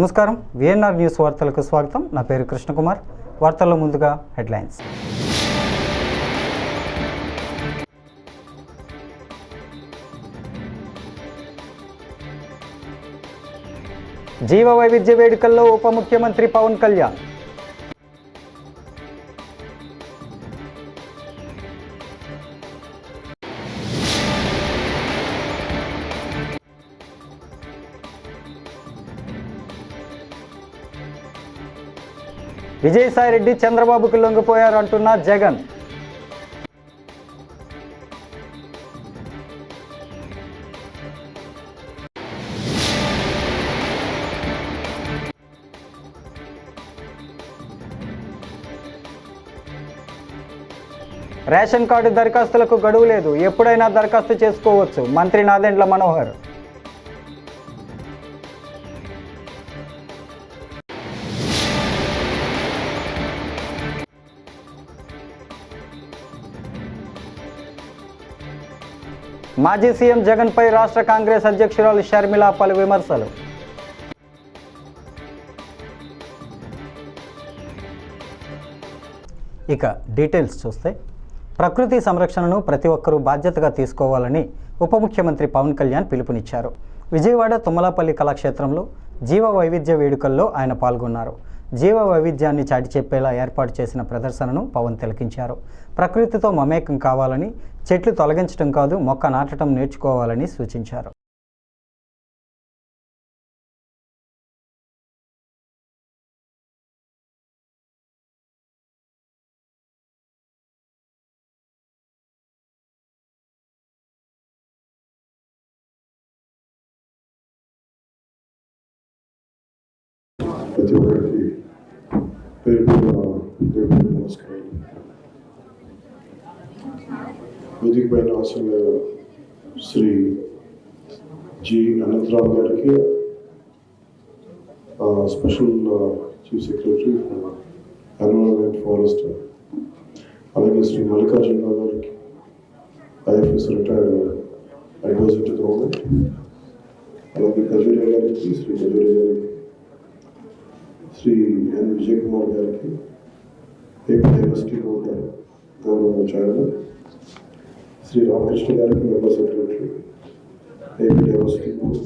నమస్కారం. VNR news వార్తలకు స్వాగతం. నా పేరు కృష్ణకుమార్. వార్తల్లో ముందుగా హెడ్లైన్స్. జీవ వైవిధ్య వేడుకల్లో ఉప ముఖ్యమంత్రి పవన్ కళ్యాణ్. విజయసాయిరెడ్డి చంద్రబాబుకు లొంగిపోయారు అంటున్న జగన్. రేషన్ కార్డు దరఖాస్తులకు గడువు లేదు. ఎప్పుడైనా దరఖాస్తు చేసుకోవచ్చు. మంత్రి నాదెండ్ల మనోహర్. మాజీ సీఎం జగన్పై రాష్ట్ర కాంగ్రెస్ అధ్యక్షురాలు షర్మిల పలు విమర్శలు. ఇక డీటెయిల్స్ చూస్తే ప్రకృతి సంరక్షణను ప్రతి ఒక్కరూ బాధ్యతగా తీసుకోవాలని ఉప ముఖ్యమంత్రి పవన్ కళ్యాణ్ పిలుపునిచ్చారు. విజయవాడ తుమ్మలాపల్లి కళాక్షేత్రంలో జీవ వైవిధ్య వేడుకల్లో ఆయన పాల్గొన్నారు. జీవ వైవిధ్యాన్ని చాటి చెప్పేలా ఏర్పాటు చేసిన ప్రదర్శనను పవన్ తిలకించారు. ప్రకృతితో మమేకం కావాలని చెట్లు తొలగించడం కాదు మొక్క నాటడం నేర్చుకోవాలని సూచించారు. నమస్కారం వేదిక పైన ఆశల శ్రీ జి అనంతరావు గారికి ఆ, స్పెషల్ ఆ, chief secretary for environment forest అలాగే శ్రీ మల్లికార్జునరావు గారికి IFS retired adviser to government అలాగే ఖజూరియా గారికి శ్రీ ఖజూరియా గారికి శ్రీ ఎన్ విజయ్ కుమార్ గారికి ఏపీ యూనివర్సిటీ బోర్డు గౌరవ చైర్మన్ శ్రీ రామకృష్ణ గారికి member secretary AP university board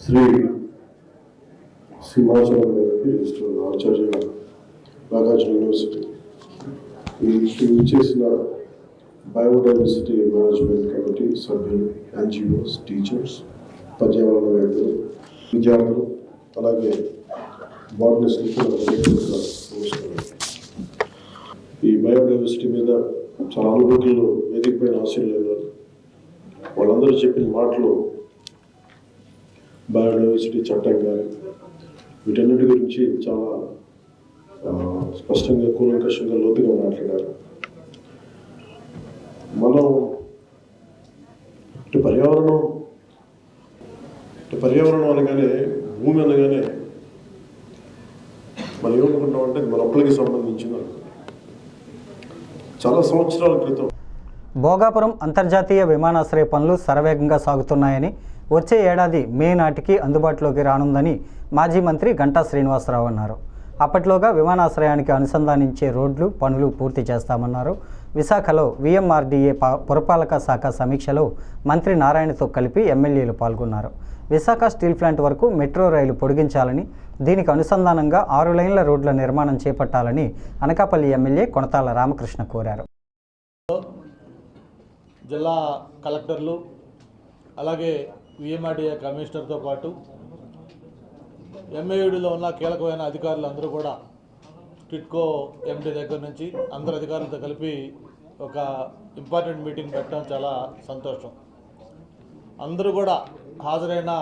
Shri Simhachalam గారికి రిజిస్టర్ ఆచార్య నాగార్జున యూనివర్సిటీ ఈ చేసిన బయోడైవర్సిటీ మేనేజ్మెంట్ కమిటీ సభ్యులు ఎన్జిఓస్ టీచర్స్ పర్యావరణ వ్యక్తులు విద్యార్థులు అలాగే బాటనిస్టులకు నమస్కారం ఈ బయోడైవర్సిటీ మీద చాలా అనుభూతులు వేదికపోయిన పైన ఆశీర్లేదు వాళ్ళందరూ చెప్పిన మాటలు బయోడైవర్సిటీ చట్టం కానీ వీటన్నిటి గురించి చాలా స్పష్టంగా కూలంకషంగా లోతుగా మాట్లాడారు. మనం పర్యావరణం పర్యావరణం అనగానే భూమి అనగానే మనం ఏమనుకుంటాం అంటే మన సంబంధించిన చాలా సంవత్సరాల క్రితం. భోగాపురం అంతర్జాతీయ విమానాశ్రయ పనులు శరవేగంగా సాగుతున్నాయని వచ్చే ఏడాది మే నాటికి అందుబాటులోకి రానుందని మాజీ మంత్రి గంటా శ్రీనివాసరావు అన్నారు. అప్పట్లోగా విమానాశ్రయానికి అనుసంధానించే రోడ్లు పనులు పూర్తి చేస్తామన్నారు. విశాఖలో విఎంఆర్డీఏ పా- పురపాలక శాఖ సమీక్షలో మంత్రి నారాయణతో కలిపి ఎమ్మెల్యేలు పాల్గొన్నారు. విశాఖ స్టీల్ ప్లాంట్ వరకు మెట్రో రైలు పొడిగించాలని దీనికి అనుసంధానంగా ఆరు లైన్ల రోడ్ల నిర్మాణం చేపట్టాలని అనకాపల్లి ఎమ్మెల్యే కొనతాల రామకృష్ణ కోరారు. జిల్లా కలెక్టర్లు అలాగే విఎంఆర్డీఏ కమిషనర్తో పాటు ఎంఏయుడిలో ఉన్న కీలకమైన అధికారులు అందరూ కూడా టిట్కో ఎండి దగ్గర నుంచి అందరు అధికారులతో కలిపి ఒక ఇంపార్టెంట్ మీటింగ్ పెట్టడం చాలా సంతోషం. అందరూ కూడా హాజరైన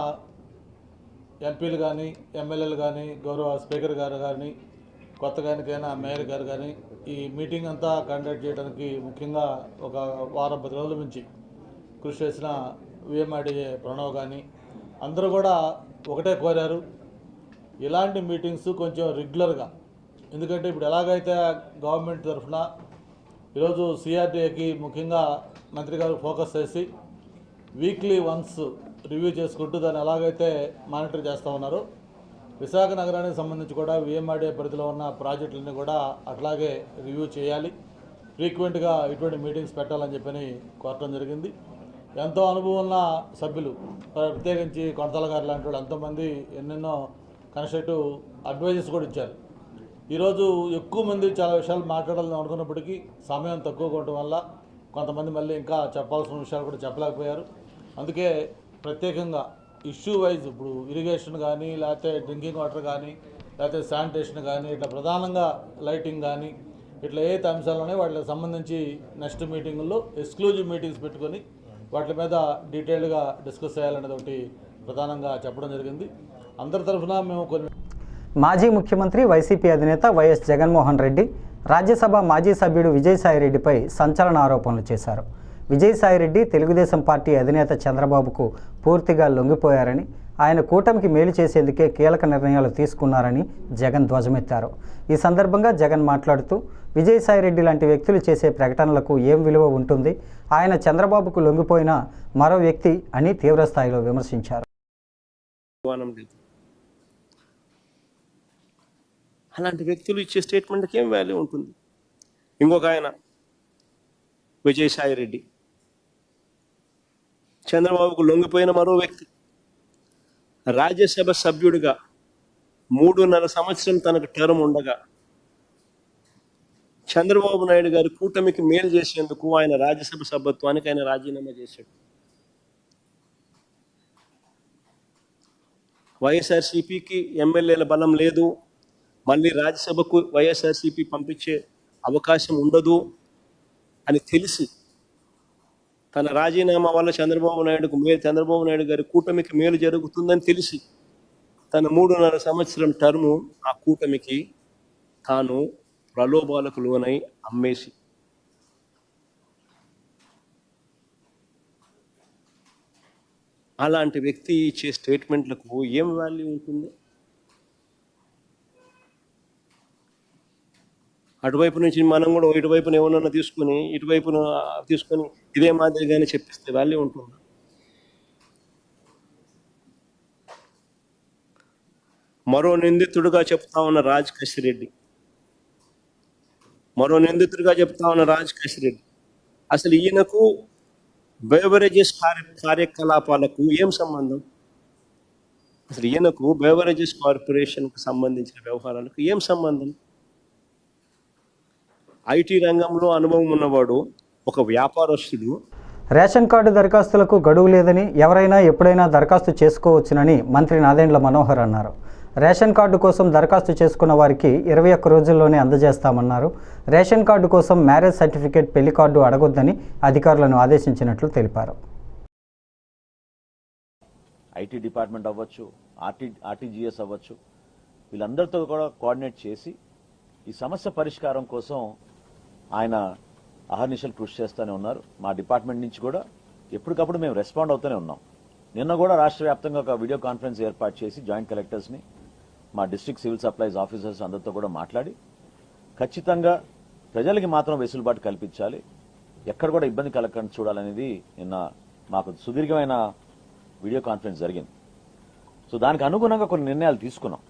ఎంపీలు కానీ ఎమ్మెల్యేలు కానీ గౌరవ స్పీకర్ గారు కానీ కొత్తగా ఎన్నికైన మేయర్ గారు కానీ ఈ మీటింగ్ అంతా కండక్ట్ చేయడానికి ముఖ్యంగా ఒక వారం పది రోజుల నుంచి కృషి చేసిన విఎంఆర్డీఏ ప్రణవ్ కానీ అందరూ కూడా ఒకటే కోరారు. ఇలాంటి మీటింగ్స్ కొంచెం రెగ్యులర్గా ఎందుకంటే ఇప్పుడు ఎలాగైతే గవర్నమెంట్ తరఫున ఈరోజు సిఆర్డీఏకి ముఖ్యంగా మంత్రి గారు ఫోకస్ చేసి వీక్లీ వన్స్ రివ్యూ చేసుకుంటూ దాన్ని ఎలాగైతే మానిటర్ చేస్తూ ఉన్నారో విశాఖ నగరానికి సంబంధించి కూడా విఎంఆర్డీఏ పరిధిలో ఉన్న ప్రాజెక్టులన్నీ కూడా అట్లాగే రివ్యూ చేయాలి. ఫ్రీక్వెంట్గా ఇటువంటి మీటింగ్స్ పెట్టాలని చెప్పని కోరటం జరిగింది. ఎంతో అనుభవం ఉన్న సభ్యులు ప్రత్యేకించి కొనతల గారు లాంటి వాళ్ళు ఎంతోమంది ఎన్నెన్నో కన్స్ట్రక్టివ్ అడ్వైజెస్ కూడా ఇచ్చారు. ఈరోజు ఎక్కువ మంది చాలా విషయాలు మాట్లాడాలని అనుకున్నప్పటికీ సమయం తక్కువగా ఉండటం వల్ల కొంతమంది మళ్ళీ ఇంకా చెప్పాల్సిన విషయాలు కూడా చెప్పలేకపోయారు. అందుకే ప్రత్యేకంగా ఇష్యూ వైజ్ ఇప్పుడు ఇరిగేషన్ కానీ లేకపోతే డ్రింకింగ్ వాటర్ కానీ లేకపోతే శానిటేషన్ కానీ ఇట్లా ప్రధానంగా లైటింగ్ కానీ ఇట్లా ఏ అంశాలు వాటికి సంబంధించి నెక్స్ట్ మీటింగుల్లో ఎక్స్క్లూజివ్ మీటింగ్స్ పెట్టుకొని వాటి మీద డీటెయిల్డ్గా డిస్కస్ చేయాలనేది ఒకటి ప్రధానంగా చెప్పడం జరిగింది. అందరి తరఫున మేము కొన్ని మాజీ ముఖ్యమంత్రి వైసీపీ అధినేత వైఎస్ జగన్మోహన్ రెడ్డి రాజ్యసభ మాజీ సభ్యుడు విజయసాయిరెడ్డిపై సంచలన ఆరోపణలు చేశారు. విజయసాయిరెడ్డి తెలుగుదేశం పార్టీ అధినేత చంద్రబాబుకు పూర్తిగా లొంగిపోయారని ఆయన కూటమికి మేలు చేసేందుకే కీలక నిర్ణయాలు తీసుకున్నారని జగన్ ధ్వజమెత్తారు. ఈ సందర్భంగా జగన్ మాట్లాడుతూ విజయసాయిరెడ్డి లాంటి వ్యక్తులు చేసే ప్రకటనలకు ఏం విలువ ఉంటుంది? ఆయన చంద్రబాబుకు లొంగిపోయిన మరో వ్యక్తి అని తీవ్రస్థాయిలో విమర్శించారు. అలాంటి వ్యక్తులు ఇచ్చే స్టేట్మెంట్కి ఏం వాల్యూ ఉంటుంది? ఇంకొక ఆయన విజయసాయి రెడ్డి చంద్రబాబుకు లొంగిపోయిన మరో వ్యక్తి. రాజ్యసభ సభ్యుడిగా మూడున్నర సంవత్సరం తనకు టర్మ్ ఉండగా చంద్రబాబు నాయుడు గారి కూటమికి మేలు చేసేందుకు ఆయన రాజ్యసభ సభ్యత్వానికి ఆయన రాజీనామా చేశాడు. వైఎస్ఆర్సీపీకి ఎమ్మెల్యేల బలం లేదు. మళ్ళీ రాజ్యసభకు వైఎస్ఆర్సీపీ పంపించే అవకాశం ఉండదు అని తెలిసి తన రాజీనామా వల్ల చంద్రబాబు నాయుడుకు మేలు చంద్రబాబు నాయుడు గారి కూటమికి మేలు జరుగుతుందని తెలిసి తన మూడున్నర సంవత్సరం టర్ము ఆ కూటమికి తాను ప్రలోభాలకు లోనై అమ్మేసి అలాంటి వ్యక్తి ఇచ్చే స్టేట్మెంట్లకు ఏం వాల్యూ ఉంటుంది? అటువైపు నుంచి మనం కూడా ఇటువైపున ఏమన్నా తీసుకుని ఇటువైపున తీసుకొని ఇదే మాదిరిగానే చెప్పిస్తే వాల్యూ ఉంటుంది? మరో నిందితుడుగా చెప్తా ఉన్న రాజ్ కసిరెడ్డి మరో నిందితుడిగా చెప్తా ఉన్న రాజ్ కసిరెడ్డి అసలు ఈయనకు బేవరేజెస్ కార్య కార్యకలాపాలకు ఏం సంబంధం? అసలు ఈయనకు బేవరేజెస్ కార్పొరేషన్కు సంబంధించిన వ్యవహారాలకు ఏం సంబంధం? ఐటీ రంగంలో అనుభవం ఉన్నవాడు ఒక వ్యాపారస్తుడు. రేషన్ కార్డు దరఖాస్తులకు గడువు లేదని ఎవరైనా ఎప్పుడైనా దరఖాస్తు చేసుకోవచ్చునని మంత్రి నాదెండ్ల మనోహర్ అన్నారు. రేషన్ కార్డు కోసం దరఖాస్తు చేసుకున్న వారికి ఇరవై ఒక్క రోజుల్లోనే అందజేస్తామన్నారు. రేషన్ కార్డు కోసం మ్యారేజ్ సర్టిఫికేట్ పెళ్ళి కార్డు అడగొద్దని అధికారులను ఆదేశించినట్లు తెలిపారు. ఐటీ డిపార్ట్మెంట్ అవ్వచ్చు ఆర్టీ ఆర్టీజీఎస్ అవ్వచ్చు వీళ్ళందరితో కూడా కోఆర్డినేట్ చేసి ఈ సమస్య పరిష్కారం కోసం ఆయన అహర్నిశలు కృషి చేస్తూనే ఉన్నారు. మా డిపార్ట్మెంట్ నుంచి కూడా ఎప్పటికప్పుడు మేము రెస్పాండ్ అవుతూనే ఉన్నాం. నిన్న కూడా రాష్ట్ర వ్యాప్తంగా ఒక వీడియో కాన్ఫరెన్స్ ఏర్పాటు చేసి జాయింట్ కలెక్టర్స్ని మా డిస్ట్రిక్ట్ సివిల్ సప్లైస్ ఆఫీసర్స్ అందరితో కూడా మాట్లాడి ఖచ్చితంగా ప్రజలకి మాత్రం వెసులుబాటు కల్పించాలి. ఎక్కడ కూడా ఇబ్బంది కలగకుండా చూడాలనేది నిన్న మాకు సుదీర్ఘమైన వీడియో కాన్ఫరెన్స్ జరిగింది. సో దానికి అనుగుణంగా కొన్ని నిర్ణయాలు తీసుకున్నాం.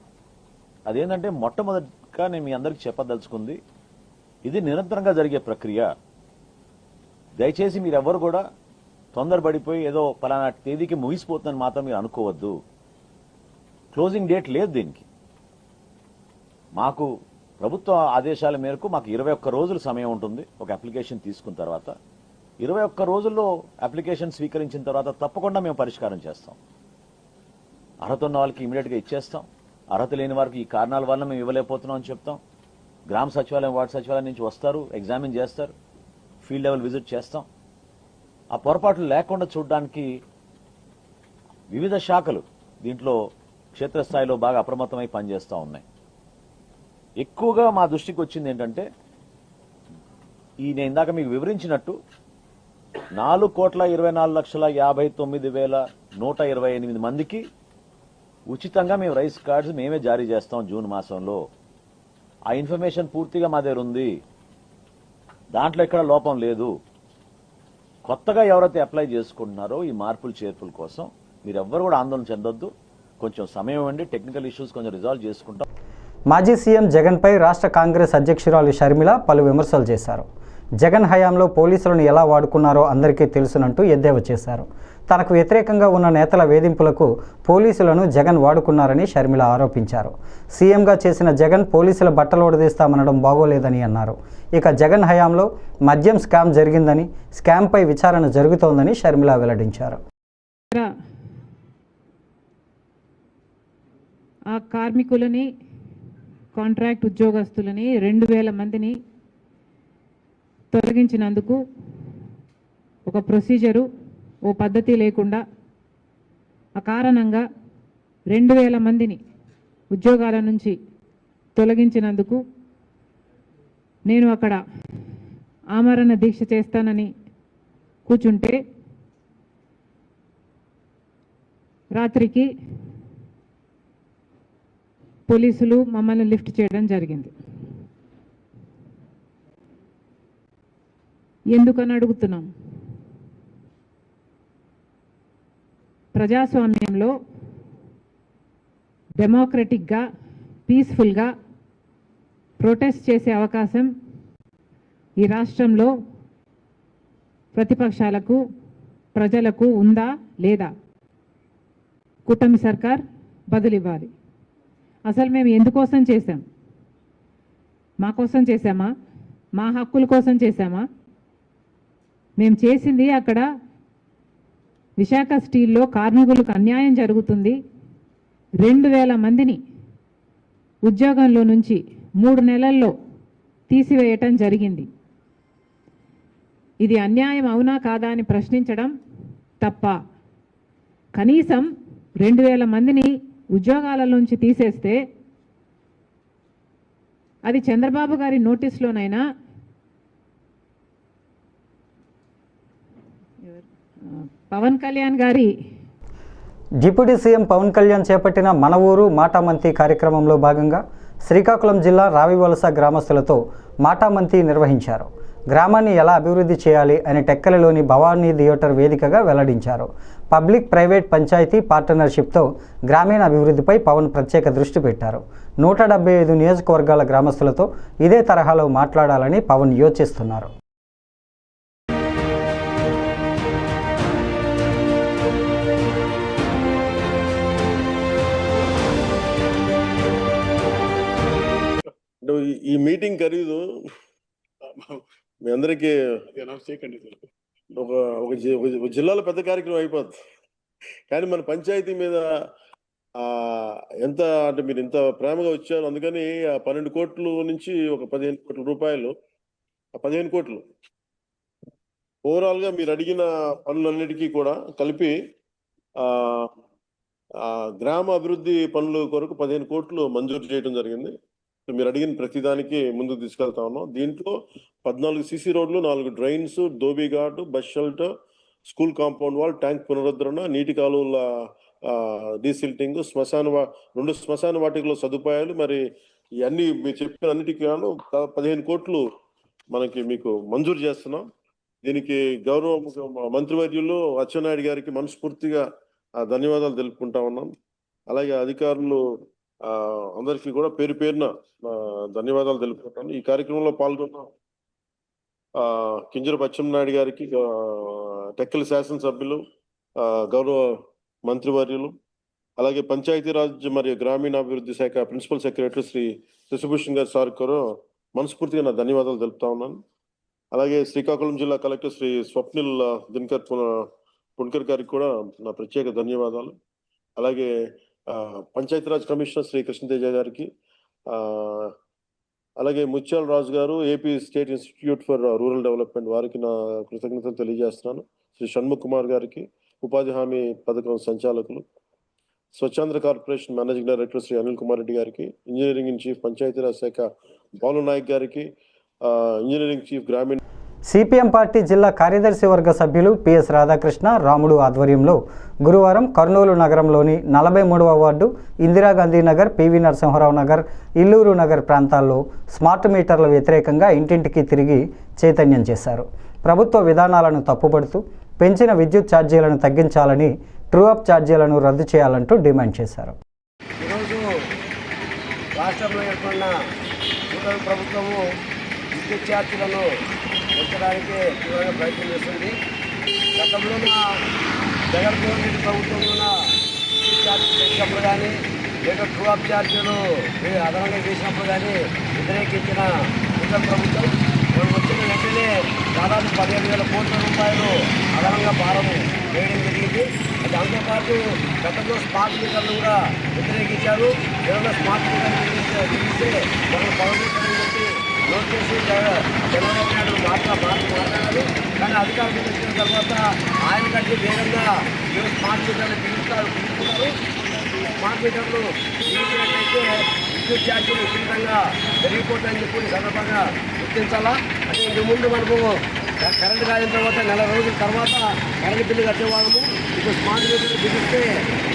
అదేంటంటే మొట్టమొదటిగా నేను మీ అందరికి చెప్పదలుచుకుంది ఇది నిరంతరంగా జరిగే ప్రక్రియ. దయచేసి మీరెవ్వరు కూడా తొందరపడిపోయి ఏదో పలానా తేదీకి ముగిసిపోతుందని మాత్రం మీరు అనుకోవద్దు. క్లోజింగ్ డేట్ లేదు దీనికి. మాకు ప్రభుత్వ ఆదేశాల మేరకు మాకు ఇరవై ఒక్క రోజులు సమయం ఉంటుంది ఒక అప్లికేషన్ తీసుకున్న తర్వాత. ఇరవై ఒక్క రోజుల్లో అప్లికేషన్ స్వీకరించిన తర్వాత తప్పకుండా మేము పరిష్కారం చేస్తాం. అర్హత ఉన్న వాళ్ళకి ఇమీడియట్గా ఇచ్చేస్తాం. అర్హత లేని వారికి ఈ కారణాల వల్ల మేము ఇవ్వలేకపోతున్నాం అని చెప్తాం. గ్రామ సచివాలయం వార్డు సచివాలయం నుంచి వస్తారు ఎగ్జామిన్ చేస్తారు ఫీల్డ్ లెవెల్ విజిట్ చేస్తాం. ఆ పొరపాట్లు లేకుండా చూడడానికి వివిధ శాఖలు దీంట్లో క్షేత్రస్థాయిలో బాగా అప్రమత్తమై పనిచేస్తూ ఉన్నాయి. ఎక్కువగా మా దృష్టికి వచ్చింది ఏంటంటే ఈ నేను ఇందాక మీకు వివరించినట్టు నాలుగు కోట్ల ఇరవై నాలుగు లక్షల యాభై తొమ్మిది వేల నూట ఇరవై ఎనిమిది మందికి ఉచితంగా మేము రైస్ కార్డ్స్ మేమే జారీ చేస్తాం జూన్ మాసంలో. ఆ ఇన్ఫర్మేషన్ పూర్తిగా మా దగ్గర ఉంది. దాంట్లో ఎక్కడ లోపం లేదు. కొత్తగా ఎవరైతే అప్లై చేసుకుంటున్నారో ఈ మార్పులు చేర్పుల కోసం మీరెవ్వరు కూడా ఆందోళన చెందొద్దు. కొంచెం సమయం ఇవ్వండి. టెక్నికల్ ఇష్యూస్ కొంచెం రిజాల్వ్ చేసుకుంటాం. మాజీ సీఎం జగన్పై రాష్ట్ర కాంగ్రెస్ అధ్యక్షురాలు షర్మిల పలు విమర్శలు చేశారు. జగన్ హయాంలో పోలీసులను ఎలా వాడుకున్నారో అందరికీ తెలుసునంటూ ఎద్దేవా చేశారు. తనకు వ్యతిరేకంగా ఉన్న నేతల వేధింపులకు పోలీసులను జగన్ వాడుకున్నారని షర్మిల ఆరోపించారు. సీఎంగా చేసిన జగన్ పోలీసుల బట్టలు ఉడదీస్తామనడం బాగోలేదని అన్నారు. ఇక జగన్ హయాంలో మద్యం స్కామ్ జరిగిందని స్కామ్పై విచారణ జరుగుతోందని షర్మిల వెల్లడించారు. ఆ కార్మికులని కాంట్రాక్ట్ ఉద్యోగస్తులని రెండు వేల మందిని తొలగించినందుకు ఒక ప్రొసీజరు ఓ పద్ధతి లేకుండా ఆ కారణంగా రెండు వేల మందిని ఉద్యోగాల నుంచి తొలగించినందుకు నేను అక్కడ ఆమరణ దీక్ష చేస్తానని కూర్చుంటే రాత్రికి పోలీసులు మమ్మల్ని లిఫ్ట్ చేయడం జరిగింది. ఎందుకని అడుగుతున్నాం? ప్రజాస్వామ్యంలో డెమోక్రటిక్గా పీస్ఫుల్గా ప్రొటెస్ట్ చేసే అవకాశం ఈ రాష్ట్రంలో ప్రతిపక్షాలకు ప్రజలకు ఉందా లేదా? కూటమి సర్కార్ బదులివ్వాలి. అసలు మేము ఎందుకోసం చేశాం? మా కోసం చేశామా? మా హక్కుల కోసం చేశామా? మేము చేసింది అక్కడ విశాఖ స్టీల్లో కార్మికులకు అన్యాయం జరుగుతుంది. రెండు వేల మందిని ఉద్యోగంలో నుంచి మూడు నెలల్లో తీసివేయటం జరిగింది. ఇది అన్యాయం అవునా కాదా అని ప్రశ్నించడం తప్ప కనీసం రెండు వేల మందిని ఉద్యోగాల నుంచి తీసేస్తే అది చంద్రబాబు గారి నోటీస్లోనైనా పవన్ కళ్యాణ్ గారి డిప్యూటీ సీఎం పవన్ కళ్యాణ్ చేపట్టిన మన ఊరు మాటామంతి కార్యక్రమంలో భాగంగా శ్రీకాకుళం జిల్లా రావివలస గ్రామస్తులతో మాటామంతి నిర్వహించారు. గ్రామాన్ని ఎలా అభివృద్ధి చేయాలి అని టెక్కలిలోని భవానీ థియేటర్ వేదికగా వెల్లడించారు. పబ్లిక్ ప్రైవేట్ పంచాయతీ పార్టనర్షిప్తో గ్రామీణ అభివృద్ధిపై పవన్ ప్రత్యేక దృష్టి పెట్టారు. నూట డెబ్బై ఐదు నియోజకవర్గాల గ్రామస్తులతో ఇదే తరహాలో మాట్లాడాలని పవన్ యోచిస్తున్నారు. అంటే ఈ- మీటింగ్ ఖరీదు. మీ అందరికీ ఒక జిల్లాలో పెద్ద కార్యక్రమం అయిపోద్ది. కానీ మన పంచాయతీ మీద ఎంత అంటే మీరు ఇంత ప్రేమగా వచ్చారు. అందుకని ఆ పన్నెండు కోట్లు నుంచి ఒక పదిహేను కోట్ల రూపాయలు ఆ పదిహేను కోట్లు ఓవరాల్గా మీరు అడిగిన పనులన్నిటికీ కూడా కలిపి గ్రామ అభివృద్ధి పనుల కొరకు పదిహేను కోట్లు మంజూరు చేయడం జరిగింది. సో మీరు అడిగిన ప్రతిదానికి ముందుకు తీసుకెళ్తా ఉన్నాం. దీంట్లో పద్నాలుగు సీసీ రోడ్లు నాలుగు drains ghat bus shelter school compound wall tank పునరుద్ధరణ నీటి కాలువల డీసిల్టింగ్ శ్మశాన వా- రెండు శ్మశాన వాటికలో సదుపాయాలు. మరి ఇవన్నీ మీరు చెప్పిన అన్నిటికీ గాను పదిహేను కోట్లు మనకి మీకు మంజూరు చేస్తున్నాం. దీనికి గౌరవ మంత్రివర్యులు అచ్చెన్నాయుడు గారికి మనస్ఫూర్తిగా ఆ, ధన్యవాదాలు తెలుపుకుంటా ఉన్నాం. అలాగే అధికారులు అందరికీ కూడా పేరు పేరున ధన్యవాదాలు తెలుపుకుంటాను. ఈ కార్యక్రమంలో పాల్గొన్న కింజర నాయుడు గారికి టెక్కల శాసనసభ్యులు గౌరవ మంత్రివర్యులు అలాగే పంచాయతీరాజ్ మరియు గ్రామీణాభివృద్ధి శాఖ ప్రిన్సిపల్ సెక్రటరీ శ్రీ శశిభూషణ్ గారి సార్ కూడా మనస్ఫూర్తిగా నా ధన్యవాదాలు తెలుపుతా ఉన్నాను. అలాగే శ్రీకాకుళం జిల్లా కలెక్టర్ శ్రీ స్వప్నిల్ దినకర్ పున- పుణ్కర్ గారికి కూడా నా ప్రత్యేక ధన్యవాదాలు. అలాగే పంచాయతీరాజ్ కమిషనర్ శ్రీ కృష్ణతేజ గారికి అలాగే ముత్యాల రాజు గారు AP state institute for rural development వారికి నా కృతజ్ఞతలు తెలియజేస్తున్నాను. శ్రీ షణ్ముఖ్ కుమార్ గారికి ఉపాధి హామీ పథకం సంచాలకులు Swachhandhra corporation managing director Shri Anil Kumar Reddy గారికి ఇంజనీరింగ్ ఇన్ చీఫ్ పంచాయతీరాజ్ శాఖ బాలు నాయక్ గారికి ఇంజనీరింగ్ చీఫ్ గ్రామీణ సిపిఎం పార్టీ జిల్లా కార్యదర్శి వర్గ సభ్యులు పిఎస్ రాధాకృష్ణ రాముడు ఆధ్వర్యంలో గురువారం కర్నూలు నగరంలోని నలభై మూడవ వార్డు ఇందిరాగాంధీ నగర్ పివి నరసింహారావు నగర్ ఇల్లూరు నగర్ ప్రాంతాల్లో స్మార్ట్ మీటర్ల వ్యతిరేకంగా ఇంటింటికి తిరిగి చైతన్యం చేశారు. ప్రభుత్వ విధానాలను తప్పుపడుతూ పెంచిన విద్యుత్ ఛార్జీలను తగ్గించాలని ట్రూ అప్ ఛార్జీలను రద్దు చేయాలంటూ డిమాండ్ చేశారు. రాష్ట్రంలో ప్రభుత్వము విద్యుత్ ఛార్జీలను పెంచడానికి తీవ్రంగా ప్రయత్నం చేస్తుంది. గతంలో ఉన్న జగన్మోహన్ రెడ్డి ప్రభుత్వంలో ఛార్జీలు పెంచినప్పుడు కానీ లేక టూ ఆఫ్ ఛార్జీలు అదనంగా వేసినప్పుడు కానీ వ్యతిరేకించిన నూతన ప్రభుత్వం మేము వచ్చిన వెంటనే దాదాపు పదిహేను వేల కోట్ల రూపాయలు అదనంగా భారం వేయడం జరిగింది. దాంతోపాటు గతంలో స్మార్ట్ మీటర్లు కూడా వ్యతిరేకించారు. ఏదైనా స్మార్ట్ మీటర్లు తెలిస్తే మనం పదవించాలని చెప్పి లోకేష్ జగ- చంద్రబాబు నాయుడు మాట మాట కానీ అధికారులకు వచ్చిన తర్వాత ఆయన కంటే వేగంగా ఈరోజు స్మార్ట్ మీటర్లు పిలుస్తారు పిలుస్తున్నారు స్మార్ట్ మీటర్లు పిలిచినట్లయితే విద్యుత్ ఛార్జీలు విపరీతంగా పెరిగిపోతాయని చెప్పి సందర్భంగా గుర్తించాలా? అంటే ఇంక ముందు మనకు కరెంటు కరెంట్ కాయిన తర్వాత నెల రోజుల తర్వాత కరెంట్ బిల్లు కట్టేవాళ్ళము. ఇప్పుడు స్మార్ట్ మీటర్లు బిగిస్తే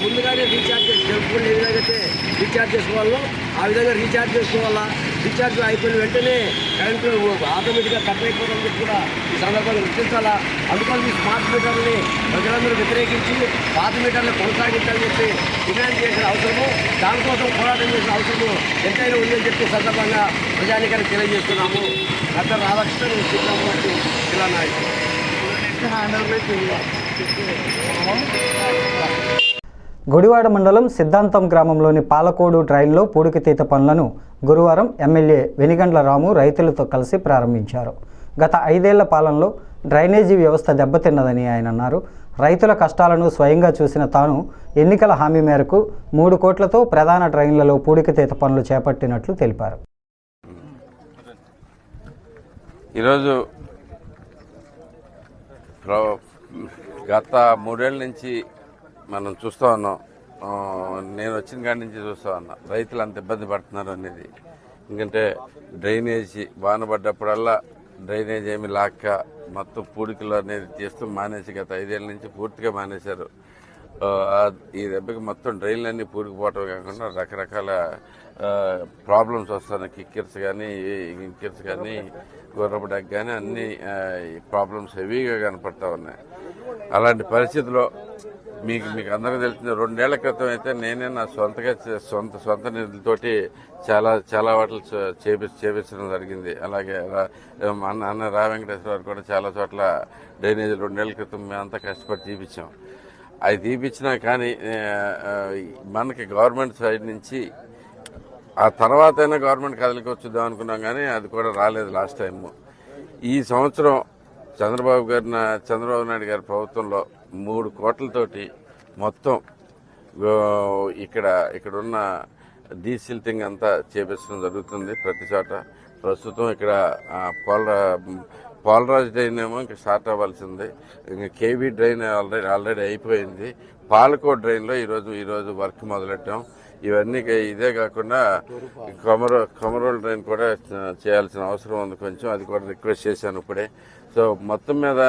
ముందుగానే రీఛార్జ్ చేసి తెలుపుకుని ఏ విధంగా అయితే రీఛార్జ్ చేసుకోవాలో ఆ విధంగా రీఛార్జ్ చేసుకోవాలా? రీఛార్జ్ అయిపోయిన వెంటనే కరెంటు ఆటోమేటిక్గా కట్ అయిపోవడం కూడా ఈ సందర్భంగా గుర్తించాలా అందుకని ఈ స్మార్ట్ మీటర్ని ప్రజలందరూ వ్యతిరేకించి పాత మీటర్లు కొనసాగించాలని చెప్పి డిమాండ్ చేసిన అవసరము దానికోసం పోరాటం చేసిన అవసరము ఎంతైనా ఉందని చెప్పి సందర్భంగా ప్రజానికానికి తెలియజేస్తున్నాము. డాక్టర్ రాధాకృష్ణ శ్రీరామూర్తి జిల్లా నాయకుడు గుడివాడ మండలం సిద్ధాంతం గ్రామంలోని పాలకోడు డ్రైన్లో పూడికతీత పనులను గురువారం ఎమ్మెల్యే వెనిగండ్ల రాము రైతులతో కలిసి ప్రారంభించారు. గత ఐదేళ్ళ పాలనలో డ్రైనేజీ వ్యవస్థ దెబ్బతిన్నదని ఆయన అన్నారు. రైతుల కష్టాలను స్వయంగా చూసిన తాను ఎన్నికల హామీ మేరకు మూడు కోట్లతో ప్రధాన డ్రైన్లలో పూడికతీత పనులు చేపట్టినట్లు తెలిపారు. ఈరోజు గత మూడేళ్ళ నుంచి మనం చూస్తూ ఉన్నాం. నేను వచ్చిన కాడి నుంచి చూస్తూ ఉన్నా. రైతులు అంత ఇబ్బంది పడుతున్నారు అనేది. ఎందుకంటే డ్రైనేజీ వాన పడ్డప్పుడల్లా డ్రైనేజ్ ఏమి లాక్క మొత్తం పూడికలు అనేది చేస్తూ మానేసి గత ఐదేళ్ళ నుంచి పూర్తిగా మానేశారు. ఈ దెబ్బకి మొత్తం డ్రైన్లన్నీ పూడికిపోవటం కాకుండా రకరకాల ప్రాబ్లమ్స్ వస్తున్నాయి. కిక్కిర్స్ కానీ ఇంకిర్స్ కానీ గుర్రపు డగ్ కానీ అన్ని ప్రాబ్లమ్స్ హెవీగా కనపడతా ఉన్నాయి. అలాంటి పరిస్థితిలో మీకు మీకు అందరికీ తెలిసిన రెండేళ్ళ క్రితం అయితే నేనే నా సొంతగా సొంత సొంత నిధులతోటి చాలా చాలా వాటలు చేపి చేపించడం జరిగింది. అలాగే మా అన్న అన్న రా వెంకటేశ్వర కూడా చాలా చోట్ల డ్రైనేజీలు రెండేళ్ళ క్రితం మేమంతా కష్టపడి తీపించాం అది తీపిచ్చినా కానీ మనకి గవర్నమెంట్ సైడ్ నుంచి ఆ తర్వాత అయినా గవర్నమెంట్ కదలికి వచ్చుద్దాం అనుకున్నాం కానీ అది కూడా రాలేదు లాస్ట్ టైము. ఈ సంవత్సరం చంద్రబాబు గారి చంద్రబాబు నాయుడు గారి ప్రభుత్వంలో మూడు కోట్లతోటి మొత్తం ఇక్కడ ఇక్కడ ఉన్న డీసిల్టింగ్ అంతా చేపించడం జరుగుతుంది ప్రతి చోట. ప్రస్తుతం ఇక్కడ ఆ, పోల పోలరాజ్ డ్రైన్ ఏమో ఇంకా స్టార్ట్ అవ్వాల్సింది. ఇంకా కేవీ డ్రైన్ ఆల్రెడీ ఆల్రెడీ అయిపోయింది. పాలకోట్ డ్రైన్లో ఈరోజు ఈరోజు వర్క్ మొదలెట్టాం. ఇవన్నీ ఇదే కాకుండా కొమరో కొమరోల్ డ్రైన్ కూడా చేయాల్సిన అవసరం ఉంది కొంచెం. అది కూడా రిక్వెస్ట్ చేశాను ఇప్పుడే. సో మొత్తం మీద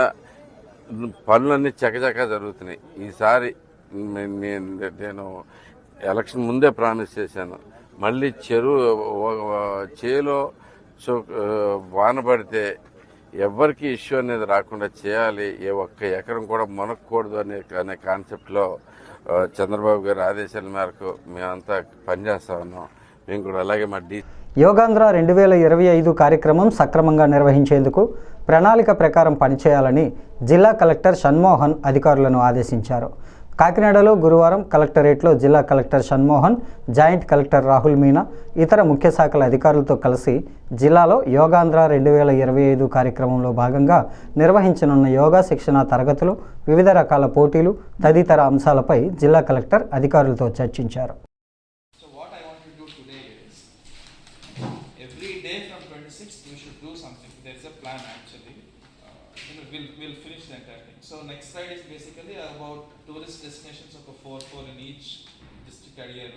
పనులన్నీ చకచకా జరుగుతున్నాయి. ఈసారి నేను ఎలక్షన్ ముందే ప్రామిస్ చేశాను. మళ్ళీ చెరువు చేలో వాన పడితే ఎవరికి ఇష్యూ అనేది రాకుండా చేయాలి. ఏ ఒక్క ఎకరం కూడా మునక్కూడదు అనే అనే కాన్సెప్ట్లో చంద్రబాబు గారి ఆదేశాల మేరకు మేమంతా పనిచేస్తా ఉన్నాం. మేము కూడా అలాగే మా డీ యోగాంధ్ర రెండు వేల ఇరవై ఐదు కార్యక్రమం సక్రమంగా నిర్వహించేందుకు ప్రణాళిక ప్రకారం పనిచేయాలని జిల్లా కలెక్టర్ షణ్మోహన్ అధికారులను ఆదేశించారు. కాకినాడలో గురువారం కలెక్టరేట్లో జిల్లా collector Shanmohan joint collector Rahul Meena ఇతర ముఖ్య శాఖల అధికారులతో కలిసి జిల్లాలో యోగాంధ్ర రెండు వేల ఇరవై ఐదు కార్యక్రమంలో భాగంగా నిర్వహించనున్న యోగా శిక్షణ తరగతులు వివిధ రకాల పోటీలు తదితర అంశాలపై జిల్లా కలెక్టర్ అధికారులతో చర్చించారు. Area.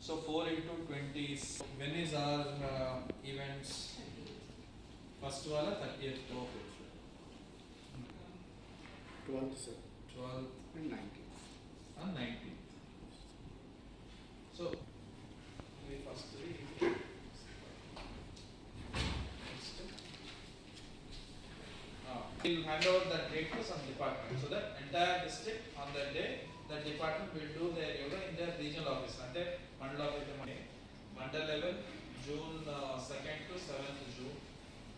So four into twenty is, when is our uh, events? First wala thirtieth of Twelve, sir. twelfth And nineteen. and nineteenth. So, we first read. Uh, We'll hand over that date to some department, so that entire district on that day the department will do their yoga in their regional office. అంటే మండల office mandal level June second to seventh June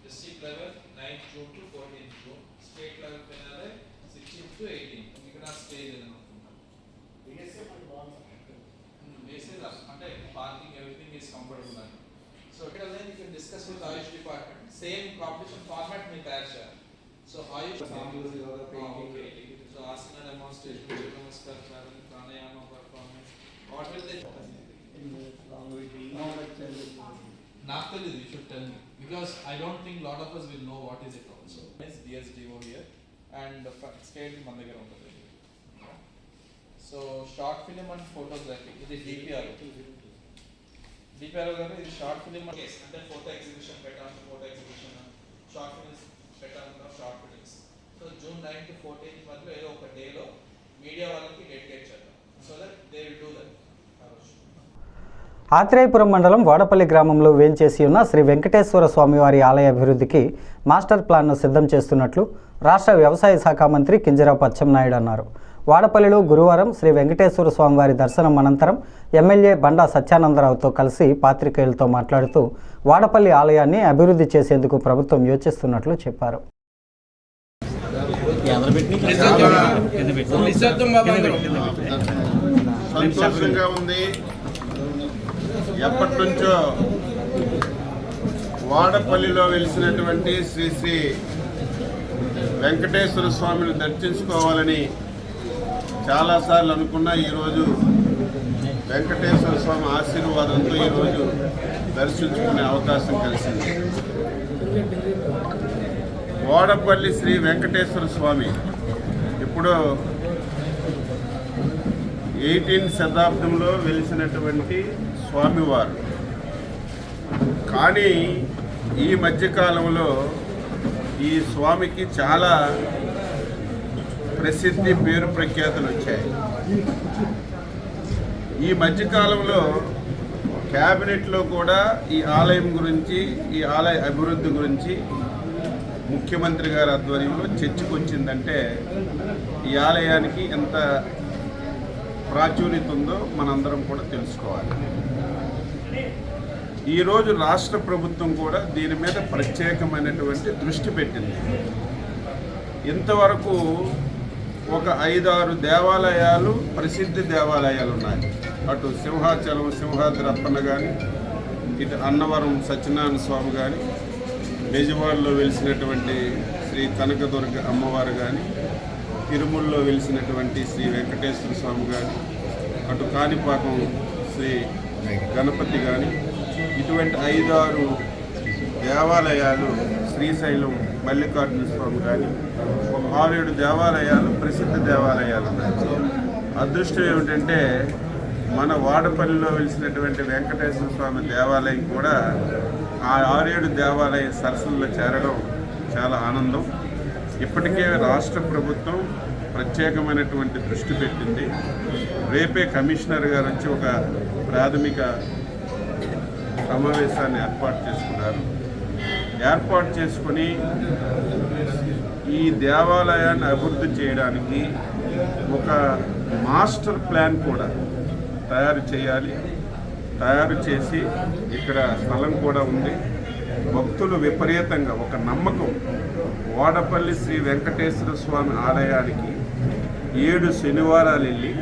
district level ninth June to fourteenth June state level final sixteenth to eighteenth ఇక్కడ stage అని అనుకుంటున్నాను basis అంటే parking everything is comfortable అని. So ఇక్కడ you can discuss with AYUSH department same competition format మీరు తయారు చేయాలి. So AYUSH asana demonstration, pranayama performance, what will they in the language we you should tell me because I don't think a lot of us will know what is it also. It's DSDO here and scale Mandagaram. So short film and photography. It is DPR. DPR is short film. Yes, and then photo exhibition, better the photo exhibition, short films, better on the short films. So June nine to fourteenth మధ్యలో ఏదో ఒక డేలో media వాళ్ళకి dedicate చేద్దాం. So that they will do that Atreyapuram మండలం వాడపల్లి గ్రామంలో వేంచేసి ఉన్న శ్రీ వెంకటేశ్వర స్వామివారి ఆలయ అభివృద్ధికి మాస్టర్ ప్లాన్ను సిద్ధం చేస్తున్నట్లు రాష్ట్ర వ్యవసాయ శాఖ మంత్రి కింజరాపు అచ్చెన్నాయుడు అన్నారు. వాడపల్లిలో గురువారం శ్రీ వెంకటేశ్వర స్వామివారి దర్శనం అనంతరం ఎమ్మెల్యే బండా సత్యానందరావుతో కలిసి పాత్రికేయులతో మాట్లాడుతూ వాడపల్లి ఆలయాన్ని అభివృద్ధి చేసేందుకు ప్రభుత్వం యోచిస్తున్నట్లు చెప్పారు. సంతోషంగా ఉంది. ఎప్పటి నుంచో వాడపల్లిలో వెలిసినటువంటి శ్రీ శ్రీ వెంకటేశ్వర స్వామిని దర్శించుకోవాలని చాలాసార్లు అనుకున్నా ఈరోజు వెంకటేశ్వర స్వామి ఆశీర్వాదంతో ఈరోజు దర్శించుకునే అవకాశం కలిసింది. ఓడపల్లి శ్రీ వెంకటేశ్వర స్వామి. ఇప్పుడు ఎయిటీన్ శతాబ్దంలో వెలిసినటువంటి స్వామివారు. కానీ ఈ మధ్యకాలంలో ఈ స్వామికి చాలా ప్రసిద్ధి పేరు ప్రఖ్యాతులు వచ్చాయి. ఈ మధ్యకాలంలో క్యాబినెట్లో కూడా ఈ ఆలయం గురించి ఈ ఆలయ అభివృద్ధి గురించి ముఖ్యమంత్రి గారి ఆధ్వర్యంలో చర్చకు వచ్చిందంటే ఈ ఆలయానికి ఎంత ప్రాచుర్యత ఉందో మనందరం కూడా తెలుసుకోవాలి. ఈరోజు రాష్ట్ర ప్రభుత్వం కూడా దీని మీద ప్రత్యేకమైనటువంటి దృష్టి పెట్టింది. ఇంతవరకు ఒక ఐదారు దేవాలయాలు ప్రసిద్ధి దేవాలయాలు ఉన్నాయి అటు సింహాచలం సింహాద్రి అప్పన్న కానీ ఇటు అన్నవరం సత్యనారాయణ స్వామి కానీ బెజవాడలో వెలిసినటువంటి శ్రీ కనకదుర్గ అమ్మవారు కానీ తిరుమలలో వెలిసినటువంటి శ్రీ వెంకటేశ్వర స్వామి కానీ అటు కాణిపాకం శ్రీ గణపతి కానీ ఇటువంటి ఐదారు దేవాలయాలు శ్రీశైలం మల్లికార్జున స్వామి కానీ ఒక ఆరేడు దేవాలయాలు ప్రసిద్ధ దేవాలయాలు అదృష్టం ఏమిటంటే మన వాడపల్లిలో వెలిసినటువంటి వెంకటేశ్వర స్వామి దేవాలయం కూడా ఆ ఆరేడు దేవాలయ సరస్సుల్లో చేరడం చాలా ఆనందం. ఇప్పటికే రాష్ట్ర ప్రభుత్వం ప్రత్యేకమైనటువంటి దృష్టి పెట్టింది. రేపే కమిషనర్ గారు వచ్చి ఒక ప్రాథమిక సమావేశాన్ని ఏర్పాటు చేసుకున్నారు. ఏర్పాటు చేసుకొని ఈ దేవాలయాన్ని అభివృద్ధి చేయడానికి ఒక మాస్టర్ ప్లాన్ కూడా తయారు చేయాలి. తయారు చేసి ఇక్కడ స్థలం కూడా ఉంది. భక్తులు విపరీతంగా ఒక నమ్మకం. వాడపల్లి శ్రీ వెంకటేశ్వర స్వామి ఆలయానికి ఏడు శనివారాలు వెళ్ళి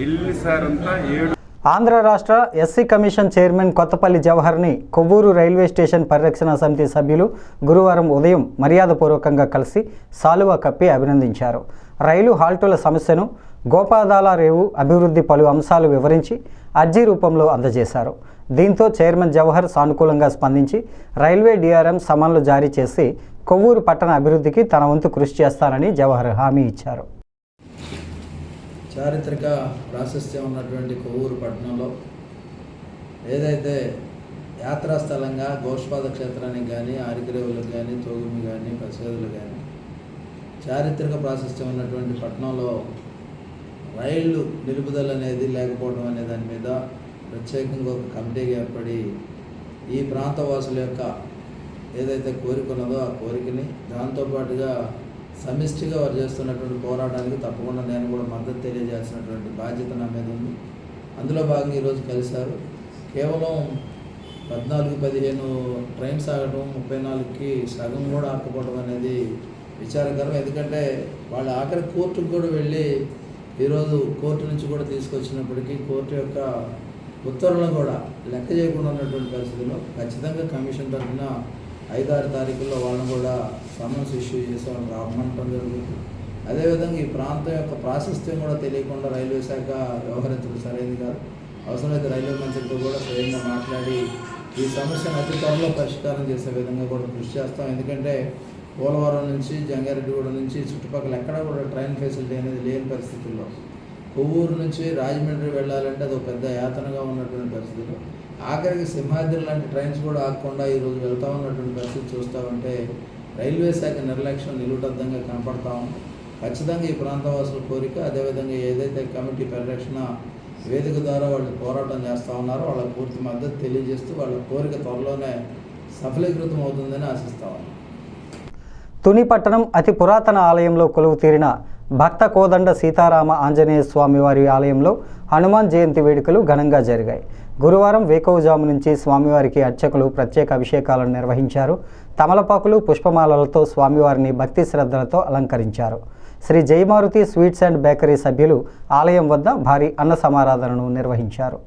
వెళ్ళిసారంతా ఏడు ఆంధ్ర రాష్ట్ర ఎస్సీ కమిషన్ చైర్మన్ కొత్తపల్లి జవహర్ని కొవ్వూరు రైల్వే స్టేషన్ పరిరక్షణ సమితి సభ్యులు గురువారం ఉదయం మర్యాదపూర్వకంగా కలిసి సాలువా కప్పి అభినందించారు. రైలు హాల్టుల సమస్యను గోపాదాల రేవు అభివృద్ధి పలు అంశాలు వివరించి అర్జీ రూపంలో అందజేశారు. దీంతో చైర్మన్ జవహర్ సానుకూలంగా స్పందించి రైల్వే డిఆర్ఎం సమన్లు జారీ చేసి కొవ్వూరు పట్టణ అభివృద్ధికి తన వంతు కృషి చేస్తానని జవహర్ హామీ ఇచ్చారు. చారిత్రక ప్రాశస్త్యం ఉన్నటువంటి కొవ్వూరు పట్టణంలో ఏదైతే యాత్రా స్థలంగా గోష్పాద క్షేత్రానికి కానీ ఆరిగ్రేవులకు కానీ తోగుమి కానీ ప్రసేదులు కానీ చారిత్రక ప్రాశస్త్యం ఉన్నటువంటి పట్టణంలో రైళ్ళు నిలుపుదల అనేది లేకపోవడం అనే దాని మీద ప్రత్యేకంగా ఒక కమిటీగా ఏర్పడి ఈ ప్రాంతవాసుల యొక్క ఏదైతే కోరిక ఉన్నదో ఆ కోరికని దాంతోపాటుగా సమిష్టిగా వారు చేస్తున్నటువంటి పోరాటానికి తప్పకుండా నేను కూడా మద్దతు తెలియజేసినటువంటి బాధ్యత నా మీద ఉంది. అందులో భాగంగా ఈరోజు కలిశారు. కేవలం పద్నాలుగు పదిహేను ట్రైన్స్ ఆగటం ముప్పై నాలుగుకి సగం కూడా ఆకపోవడం అనేది విచారకరం. ఎందుకంటే వాళ్ళు ఆఖరి కోర్టుకు కూడా వెళ్ళి ఈరోజు కోర్టు నుంచి కూడా తీసుకొచ్చినప్పటికీ కోర్టు యొక్క ఉత్తర్వులను కూడా లెక్క చేయకుండా ఉన్నటువంటి పరిస్థితుల్లో ఖచ్చితంగా కమిషన్ తరఫున ఐదారు తారీఖుల్లో వాళ్ళని కూడా సమన్స్ ఇష్యూ చేసి వాళ్ళని రమ్మంటం జరుగుతుంది. అదేవిధంగా ఈ ప్రాంతం యొక్క ప్రాశస్త్యం కూడా తెలియకుండా రైల్వే శాఖ వ్యవహరించడం సరైనది కాదు. అవసరమైతే రైల్వే మంత్రితో కూడా స్వయంగా మాట్లాడి ఈ సమస్యను అతి త్వరలో పరిష్కారం చేసే విధంగా కూడా కృషి చేస్తాం. ఎందుకంటే పోలవరం నుంచి జంగారెడ్డిగూడ నుంచి చుట్టుపక్కల ఎక్కడ కూడా ట్రైన్ ఫెసిలిటీ అనేది లేని పరిస్థితుల్లో. కొవ్వూరు నుంచి రాజమండ్రి వెళ్ళాలంటే అది ఒక పెద్ద యాతనగా ఉన్నటువంటి పరిస్థితులు ఆఖరికి సింహాద్రి లాంటి ట్రైన్స్ కూడా ఆగకుండా ఈరోజు వెళ్తా ఉన్నటువంటి పరిస్థితి చూస్తూ ఉంటే రైల్వే శాఖ నిర్లక్ష్యం నిలుటద్దంగా కనపడతా ఉంది. ఖచ్చితంగా ఈ ప్రాంతవాసుల కోరిక అదేవిధంగా ఏదైతే కమిటీ పరిరక్షణ వేదిక ద్వారా వాళ్ళు పోరాటం చేస్తూ ఉన్నారో వాళ్ళ పూర్తి మద్దతు తెలియజేస్తూ వాళ్ళ కోరిక త్వరలోనే సఫలీకృతం అవుతుందని ఆశిస్తా ఉన్నాం. తుని పట్టణం అతి పురాతన ఆలయంలో కొలువు తీరిన భక్త కోదండ సీతారామ ఆంజనేయ స్వామివారి ఆలయంలో హనుమాన్ జయంతి వేడుకలు ఘనంగా జరిగాయి. గురువారం వేకోవజాము నుంచి స్వామివారికి అర్చకులు ప్రత్యేక అభిషేకాలను నిర్వహించారు. తమలపాకులు పుష్పమాలలతో స్వామివారిని భక్తి శ్రద్ధలతో అలంకరించారు. Shri Jayamaruthi sweets and bakery సభ్యులు ఆలయం వద్ద భారీ అన్న సమారాధనను నిర్వహించారు.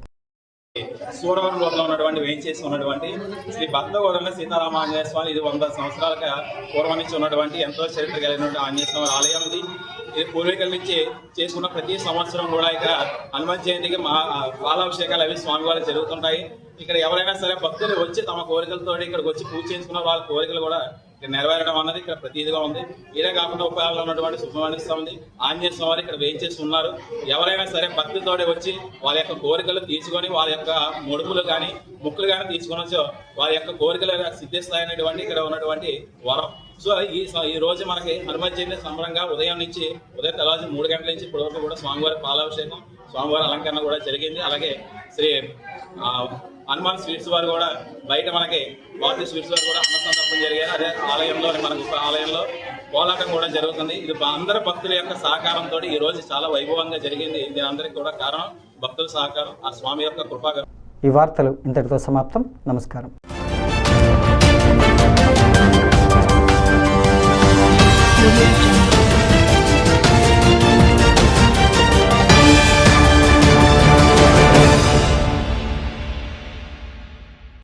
సూరవరంలో ఉన్నటువంటి వేయించేసి ఉన్నటువంటి శ్రీ భక్తగౌరవ సీతారామ ఆంజనేయ స్వామి. ఇది వంద సంవత్సరాలుగా పూర్వం నుంచి ఉన్నటువంటి ఎంతో చరిత్ర కలిగినటువంటి ఆంజనేయ స్వామి ఆలయం ఇది. ఇది పూర్వీకుల నుంచి చేసుకున్న ప్రతి సంవత్సరం కూడా ఇక్కడ హనుమంత్ జయంతికి మా బాలాభిషేకాలు అవి స్వామివారి జరుగుతుంటాయి. ఇక్కడ ఎవరైనా సరే భక్తులు వచ్చి తమ కోరికలతో ఇక్కడికి వచ్చి పూజ చేసుకున్న వాళ్ళ కోరికలు కూడా నెరవేరడం అన్నది ఇక్కడ ప్రతీదిగా ఉంది. ఇదే కాకుండా ఉపయోగాలు ఉన్నటువంటి సుబ్రహ్మణ్య స్వామి ఆంజనేయ స్వామి ఇక్కడ వేయించేసి ఉన్నారు. ఎవరైనా సరే భక్తితోటి వచ్చి వాళ్ళ యొక్క కోరికలు తీసుకొని వాళ్ళ యొక్క ముడుపులు కానీ ముక్కులు కానీ తీసుకొని వచ్చి వారి యొక్క కోరికలు సిద్ధిస్తాయనేటువంటి ఇక్కడ ఉన్నటువంటి వరం. సో ఈ ఈ రోజు మనకి హనుమత్ జయంతి సంబరంగా ఉదయం నుంచి ఉదయం తెల్లవారు మూడు గంటల నుంచి ఇప్పటి వరకు కూడా స్వామివారి పాలాభిషేకం స్వామివారి అలంకరణ కూడా జరిగింది. అలాగే శ్రీ హనుమాన్ స్వీట్స్ వారు కూడా బయట మనకి భారతీయ స్వీట్స్ వారు కూడా అన్నసంతర్పణ జరిగారు. అదే ఆలయంలో మనకు ఒక ఆలయంలో కోలాటం కూడా జరుగుతుంది. ఇది అందరు భక్తుల యొక్క సహకారంతో ఈ రోజు చాలా వైభవంగా జరిగింది. దీని అందరికీ కూడా కారణం. భక్తుల సహకారం ఆ స్వామి యొక్క కృపా ఈ వార్తలు ఇంతటితో సమాప్తం. నమస్కారం.